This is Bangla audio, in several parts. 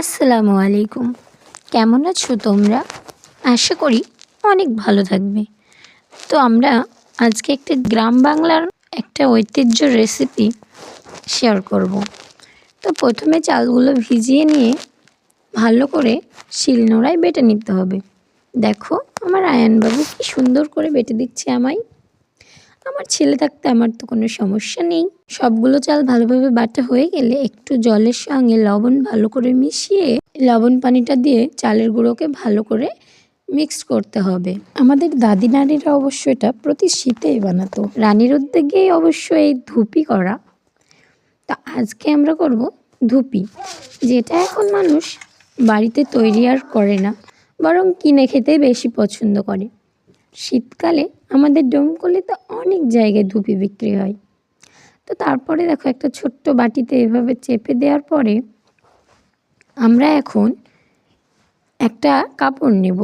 আসসালামু আলাইকুম। কেমন আছো তোমরা? আশা করি অনেক ভালো থাকবে। তো আমরা আজকে একটা গ্রাম বাংলার একটা ঐতিহ্য রেসিপি শেয়ার করব। তো প্রথমে চালগুলো ভিজিয়ে নিয়ে ভালো করে শিলনোড়ায় বেটে নিতে হবে। দেখো, আমার আয়ানবাবু কি সুন্দর করে বেটে দিচ্ছে আমায়। আমার ছেলে থাকতে আমার তো কোনো সমস্যা নেই। সবগুলো চাল ভালোভাবে বাটা হয়ে গেলে একটু জলের সঙ্গে লবণ ভালো করে মিশিয়ে লবণ পানিটা দিয়ে চালের গুঁড়োকে ভালো করে মিক্স করতে হবে। আমাদের দাদি নারীরা অবশ্য এটা প্রতি শীতেই বানাতো। রানীর উদ্যোগেই অবশ্য এই ধুপি করা। তা আজকে আমরা করব ধুপি, যেটা এখন মানুষ বাড়িতে তৈরি আর করে না, বরং কিনে খেতে বেশি পছন্দ করে। শীতকালে আমাদের ডোমকলিতে অনেক জায়গায় ধুপি বিক্রি হয়। তো তারপরে দেখো একটা ছোট্ট বাটিতে এভাবে চেপে দেওয়ার পরে আমরা এখন একটা কাপড় নেব।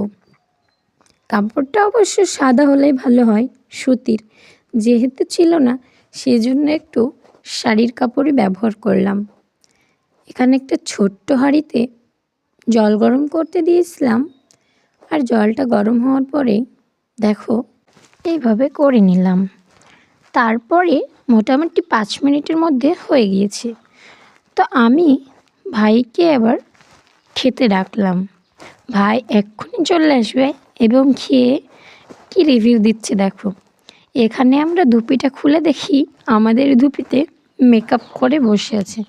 কাপড়টা অবশ্য সাদা হলেই ভালো হয়, সুতির। যেহেতু ছিল না, সেজন্য একটু শাড়ির কাপড়ই ব্যবহার করলাম। এখানে একটা ছোট্ট হাঁড়িতে জল গরম করতে দিয়েছিলাম। আর জলটা গরম হওয়ার পরে দেখো এইভাবে করে নিলাম। তারপরে মোটামুটি পাঁচ মিনিটের মধ্যে হয়ে গিয়েছে। তো আমি ভাইকে আবার খেতে ডাকলাম। ভাই, এক্ষুনি চলে আসবে এবং খেয়ে কি রিভিউ দিচ্ছে দেখো। এখানে আমরা ধুপিটা খুলে দেখি, আমাদের ধুপিতে মেকআপ করে বসে আছে।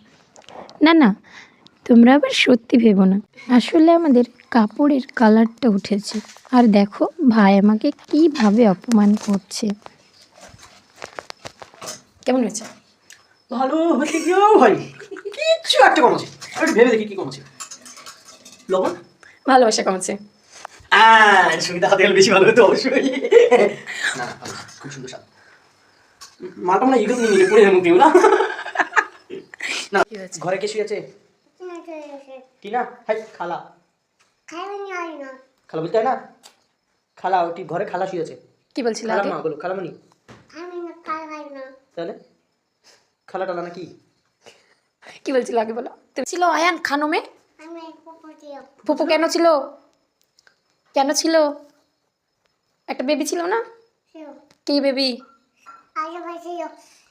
না না, তোমরা আবার সত্যি ভেবো না। আসলে আমাদের কাপড়ের কালারটা উঠেছে। আর দেখো ভাই আমাকে কীভাবে অপমান করছে। কেমন হয়েছে? ভালো হতে গিয়েও হয়। কিচ্ছু একটা কম আছে একটু ভেবে দেখি কি কম আছে লবণ? ভালোবাসা কমেছে। হ্যাঁ সুবিধা হাতে গেলে বেশি ভালো হতো অবশ্যই। না না খুব সুন্দর স্বাদ। মালটা মানে নিয়ে নিলে পড়ে দিব না হয়েছে? ঘরে কে শুয়ে আছে? কি না হাই খালা। খালা বলতে হয় না? খালা ওটি ঘরে খালা শুয়ে আছে কি বলছিল খালা মা বলো খালামণি। তাহলে? খালা টালা নাকি? কি বলছিল আগে বলো? তুমি ছিল আয়ান খানমে ফুপু কেন ছিল? কেন ছিল? একটা বেবি ছিল না? কি বেবি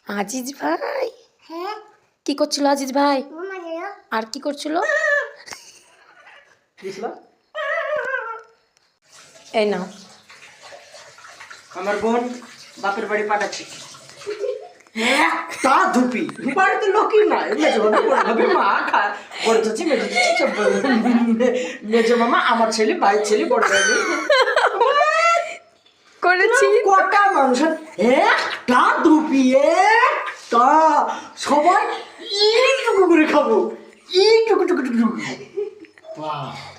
আজিজ ভাই। হ্যাঁ? কি করছিল আজিজ ভাই? আর কি করছিল? বুঝলা এই নাও। আমার বোন বাপের বাড়ি পাঠাচ্ছে। তা ধুপি। লোকই মা খা বড় চাচি মেজো। মেজো মামা আমার ছেলে ছেলে বড় ভাই। করেছি। কটা মানুষের একটা ধুপি একটা। সবাই এইটুকু করে খাব। এইটুকু টুকু টুকু টুকু। বাহ।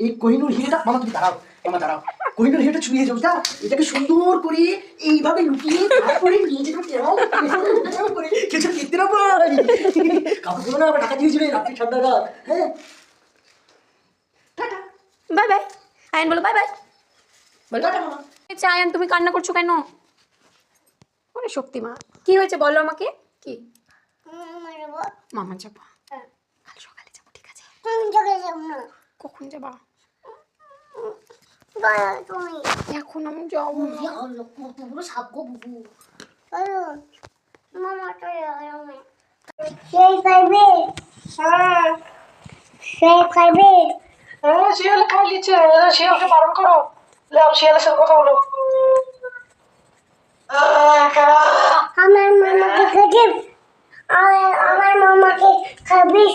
এই কোহিনুর হিরেটা মামা তুমি দাঁড়াও মামা দাঁড়াও। কোহিনুর হিরেটা ছুঁয়ে যাও যা। এটাকে সুন্দর করে এইভাবে লুকিয়ে তারপরে নিয়ে যেতে কেমন কেমন করে কিছু কিনতে না পাই কাপড় না আবার টাকা রাত্রি ঠান্ডা রাত হ্যাঁ? টাটা। Bye bye. আয়ান বলো বাই বাই। বলো টাটা মামা। আচ্ছা আয়ান তুমি কান্না করছ কেন? ওরে শক্তিমা কি হয়েছে বলো আমাকে? কি? মামা যাব কাল সকালে যাব ঠিক কখন যাবা? এখন আমি যাব না। সেই খাইবে হ্যাঁ। সেই খাইবে হ্যাঁ শিয়াল খাই লিচ্ছে শিয়ালকে বারণ করো। যাও শিয়ালের সাথে কথা বলো। আমার মামাকে আমার আমার মামাকে খাবিস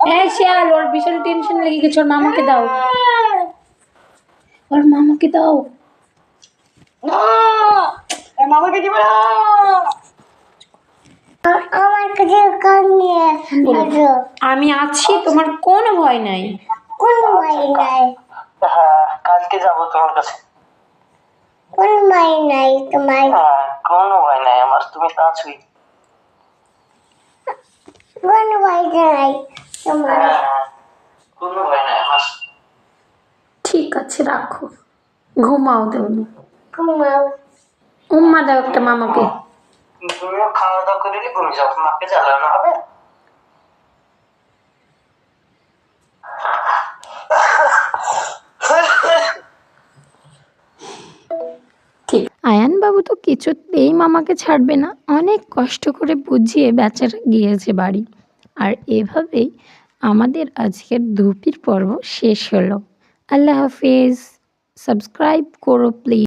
হ্যাঁ শিয়াল ওর বিশাল টেনশন লেগে গেছে ওর মামাকে দাও। ওর মামাকে দাও। মামাকে দিবে আমার কাছে কান নিয়ে আসো আমি আছি তোমার কোনো ভয় নাই? কোন ভাই নাই? হ্যাঁ কালকে যাব তোমার কাছে। কোন ভাই নাই তোমার? হ্যাঁ কোনো ভয় নাই আমার তুমি তো আছোই। কোন ভাই নাই তোমার কোনো ভয় নাই আমার ঠিক আছে রাখো। ঘুমাও তুমি ঘুমাও। উম্মা দাও একটা মামাকে। তুমিও খাওয়া দাওয়া করে নি ঘুমিয়ে যাও মাকে জ্বালানো হবে ঠিক আয়ান বাবু তো কিছুতেই মামাকে ছাড়বে না। অনেক কষ্ট করে বুঝিয়ে বেচারা গিয়েছে বাড়ি। আর এভাবেই আমাদের আজকের ধুপির পর্ব শেষ হলো। আল্লাহ হাফিজ। সাবস্ক্রাইব করো প্লিজ